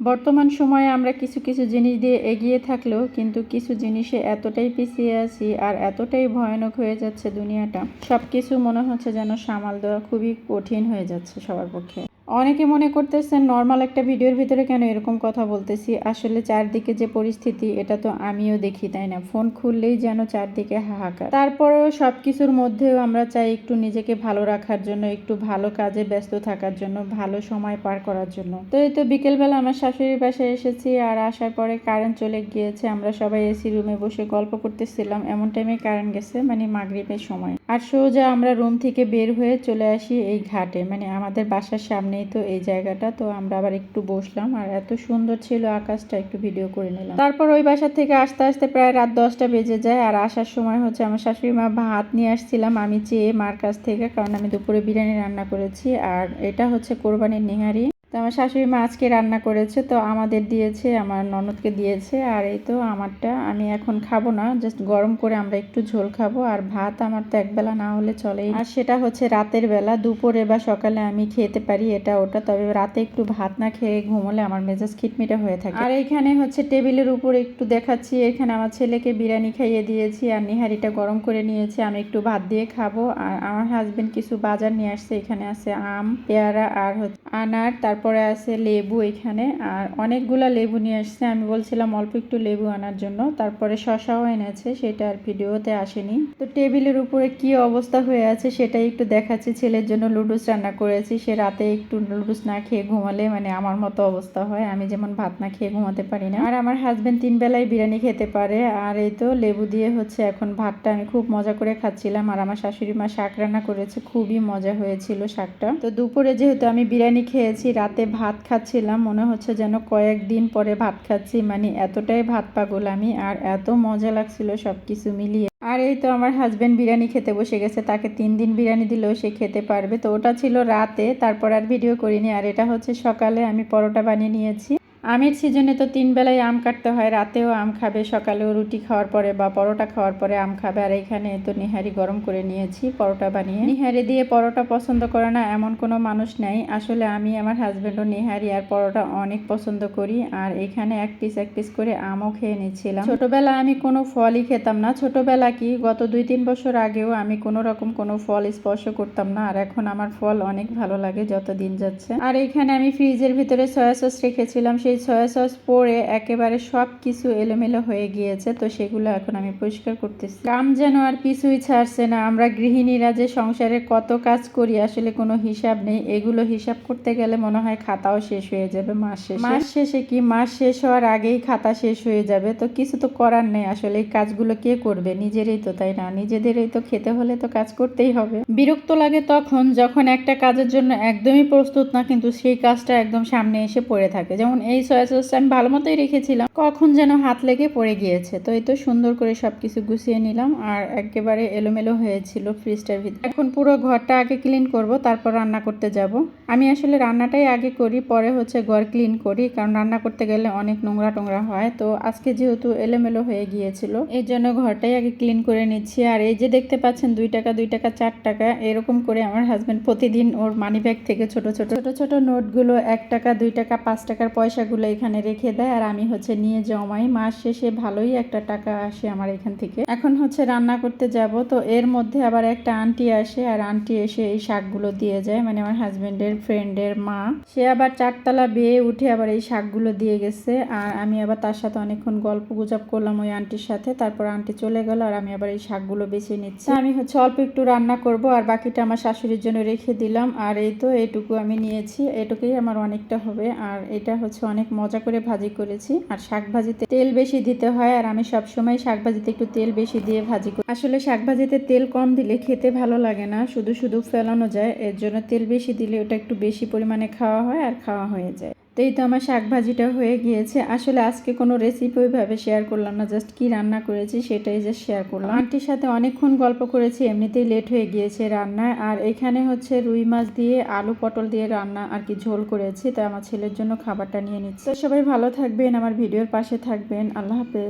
বর্তমান সময়ে আমরা কিছু কিছু জিনিস দিয়ে এগিয়ে থাকলেও কিন্তু কিছু জিনিসে এতটাই পিছিয়ে আছি আর এতটাই ভয়ানক হয়ে যাচ্ছে দুনিয়াটা। সব কিছু মনে হচ্ছে যেন সামাল দেওয়া খুবই কঠিন হয়ে যাচ্ছে সবার পক্ষে। অনেকে মনে করতেছেন নর্মাল একটা ভিডিওর ভিতরে কেন এরকম কথা বলতেছি? আসলে চারদিকে যে পরিস্থিতি, এটা তো আমিও দেখি, তাই না? ফোন খুললেই যেন চারদিকে হাহাকার। তারপরেও সব কিছুর মধ্যেও আমরা চাই একটু নিজেকে ভালো রাখার জন্য, একটু ভালো কাজে ব্যস্ত থাকার জন্য, ভালো সময় পার করার জন্য। তো এই তো বিকেলবেলা আমার শাশুড়ির বাসায় এসেছি আর আসার পরে কারেন্ট চলে গিয়েছে। আমরা সবাই এসি রুমে বসে গল্প করতেছিলাম। এমন টাইমে কারেন্ট গেছে মানে মাগরিবের সময়। আর সোজা আমরা রুম থেকে বের হয়ে চলে আসি এই ঘাটে মানে আমাদের বাসার সামনেই তো এই জায়গাটা, তো আমরা আবার একটু বসলাম আর এত সুন্দর ছিল আকাশটা, একটু ভিডিও করে নিলাম। তারপর ওই বাসা থেকে আস্তে আস্তে প্রায় রাত দশটা বেজে যায় আর আসার সময় হচ্ছে আমার শাশুড়ি মা ভাত নিয়ে আসছিলাম আমি চেয়ে মার কাছ থেকে, কারণ আমি দুপুরে বিরিয়ানি রান্না করেছি আর এটা হচ্ছে কোরবানির নিহারি। তো আমার শাশুড়ি মা আজকে রান্না করেছে, তো আমাদের দিয়েছে, আমার ননদকে দিয়েছে, আর এই তো আমারটা আমি এখন খাব না জাস্ট গরম করে আমরা একটু ঝোল খাব, আর ভাত আমার তো একবেলা না হলে চলেই। আর সেটা হচ্ছে রাতের বেলা, দুপুরে বা সকালে আমি খেতে পারি এটা ওটা, তবে রাতে একটু ভাত না খেয়ে ঘুমোলে আমার মেজাজ খিটমিটে হয়ে থাকে। আর এখানে হচ্ছে টেবিলের উপর একটু দেখাচ্ছি, এখানে আমার ছেলেকে বিরিয়ানি খাইয়ে দিয়েছি, আর নিহারিটা গরম করে নিয়েছি, আমি একটু ভাত দিয়ে খাব, আর আমার হাজবেন্ড কিছু বাজার নিয়ে আসছে, এখানে আছে আম, পেয়ারা, আর হচ্ছে আনার তারপরে আছে লেবু এখানে, আর অনেকগুলা লেবু নিয়ে আসছে আমি বলছিলাম অল্প একটু লেবু আনার জন্য, তারপরে শশাও এনেছে, সেটা আর ভিডিওতে আসেনি। তো টেবিলের উপরে কি অবস্থা হয়ে আছে সেটাই একটু দেখাচ্ছি। ছেলের জন্য লুডুস রান্না করেছি, সে রাতে একটু লুডুস না খেয়ে ঘুমালে মানে আমার মতো অবস্থা হয়, আমি যেমন ভাত না খেয়ে ঘুমাতে পারি না। আর আমার হাজবেন্ড তিন বেলায় বিরিয়ানি খেতে পারে, আর এই তো লেবু দিয়ে হচ্ছে এখন ভাতটা আমি খুব মজা করে খাচ্ছিলাম, আর আমার শাশুড়ি মা শাক রান্না করেছে, খুবই মজা হয়েছিল শাকটা। তো দুপুরে যেহেতু আমি বিরিয়ানি খেয়েছি, রাতে ভাত খাচ্ছিলাম, মনে হচ্ছে যেন কয়েকদিন পরে ভাত খাচ্ছি। মানে এতটাই ভাত পাগল আমি, আর এত মজা লাগছিল সব কিছু মিলিয়ে। আর এই তো আমার হাজব্যান্ড বিরিয়ানি খেতে বসে গেছে, তাকে তিন দিন বিরিয়ানি দিলেও সে খেতে পারবে। তো ওটা ছিল রাতে, তারপর আর ভিডিও করিনি। আর এটা হচ্ছে সকালে আমি পরোটা বানিয়ে নিয়েছি। আমের সিজনে তো তিন বেলায় আম কাটতে হয়, রাতেও আম খাবে, সকালেও রুটি খাওয়ার পরে বা পরোটা খাওয়ার পরে আম খাবে। আর এখানে তো নিহারি গরম করে নিয়েছি, পরোটা বানিয়ে। নিহারি দিয়ে পরোটা পছন্দ করে না, এমন কোনো মানুষ নেই। আসলে আমি, আমার হাজব্যান্ডও নিহারি, আর পরোটা অনেক পছন্দ করি। আর এখানে এক পিস এক পিস করে আমও খেয়ে নিচ্ছিলাম। ছোটবেলা আমি কোনো ফলই খেতাম না। ছোটবেলা কি, গত দুই, তিন বছর আগেও আমি কোনো রকম কোনো ফল স্পর্শ করতাম না। আর এখন আমার ফল অনেক ভালো লাগে যত দিন যাচ্ছে। আর এখানে আমি ফ্রিজের ভিতরে সয়া সস রেখেছিলাম সেই সয়া সস পরে একেবারে সব কিছু এলোমেলো হয়ে গিয়েছে, তো সেগুলো এখন আমি পরিষ্কার করতেছি। কাম যেন আর কিছুই ছাড়ছে না, আমরা গৃহিণীরা যে সংসারে কত কাজ করি, আসলে কোনো হিসাব নেই। এগুলো হিসাব করতে গেলে মনে হয় খাতাও শেষ হয়ে যাবে মাস শেষে। মাস শেষে কি? মাস শেষ হওয়ার আগেই খাতা শেষ হয়ে যাবে, তো কিছু তো করার নেই। আসলে এই কাজগুলো কে করবে? নিজেরই তো, তাই না? নিজেদেরই তো খেতে হলে তো কাজ করতেই হবে। বিরক্ত লাগে তখন, যখন একটা কাজের জন্য একদমই প্রস্তুত না, কিন্তু সেই কাজটা একদম সামনে এসে পড়ে থাকে। যেমন এই সয়া সসটা আমি ভালো মতোই রেখেছিলাম। কখন যেন হাত লেগে পড়ে গিয়েছে। তো এই তো সুন্দর করে সবকিছু গুছিয়ে নিলাম আর একেবারে এলোমেলো হয়েছিল ফ্রিজটার ভিতরে। এখন পুরো ঘরটা আগে ক্লিন করব, তারপর রান্না করতে যাব। আমি আসলে রান্নাটাই আগে করি, পরে হচ্ছে ঘর ক্লিন করি, কারণ রান্না করতে গেলে অনেক নোংরা টোংরা হয়। তো আজকে যেহেতু এলোমেলো হয়ে গিয়েছিল, এই জন্য ঘরটাই আগে ক্লিন করে নিচ্ছি। আর এই যে দেখতে পাচ্ছেন, দুই টাকা দুই টাকা, চার টাকা, এরকম করে আমার হাজব্যান্ড প্রতিদিন ওর মানি ব্যাগ থেকে ছোট ছোট ছোট ছোট নোটগুলো এক টাকা, দুই টাকা, পাঁচ টাকার পয়সাগুলো এখানে রেখে দেয় আর আমি হচ্ছে নিয়ে জমাই। মাস শেষে ভালোই একটা টাকা আসে আমার এখান থেকে। এখন হচ্ছে রান্না করতে যাব, তো এর মধ্যে আবার একটা আন্টি আসে আর আন্টি এসে এই শাকগুলো দিয়ে যায়। মানে আমার হাজবেন্ডের ফ্রেন্ডের মা। সে আবার চারতলা বেয়ে উঠে আবার এই শাকগুলো দিয়ে গেছে। আর আমি আবার তার সাথে অনেকক্ষণ গল্প গুজব করলাম ওই আন্টির সাথে। তারপর আন্টি চলে গেল আর আমি আবার এই শাকগুলো বেছে নিচ্ছি। আমি হচ্ছে অল্প একটু রান্না করব আর বাকিটা আমার শাশুড়ির জন্য রেখে দিলাম। আর এই তো এটুকু আমি নিয়েছি। এটুকুই আমার অনেকটা হবে। আর এটা হচ্ছে অনেক মজা করে ভাজি করেছি। আর শাক ভাজিতে তেল বেশি দিতে হয়, আর আমি সব সময় শাক ভাজিতে একটু তেল বেশি দিয়ে ভাজি করি। আসলে শাক ভাজিতে তেল কম দিলে খেতে ভালো লাগে না, শুধু শুধু ফেলানো যায়, এর জন্য তেল বেশি দিলে ওটা একটু বেশি পরিমাণে খাওয়া হয় আর খাওয়া হয়ে যায়। তো এই তো আমার শাক ভাজিটা হয়ে গিয়েছে। আসলে আজকে কোনো রেসিপি ওইভাবে শেয়ার করলাম না জাস্ট কি রান্না করেছি সেটাই জাস্ট শেয়ার করলাম। আন্টির সাথে অনেকক্ষণ গল্প করেছি, এমনিতেই লেট হয়ে গিয়েছে রান্নায়। আর এখানে হচ্ছে রুই মাছ দিয়ে আলু পটল দিয়ে রান্না আর কি ঝোল করেছি, তাই আমার ছেলের জন্য খাবারটা নিয়ে নিচ্ছি। সবাই ভালো থাকবেন, আমার ভিডিওর পাশে থাকবেন। আল্লাহ হাফেজ।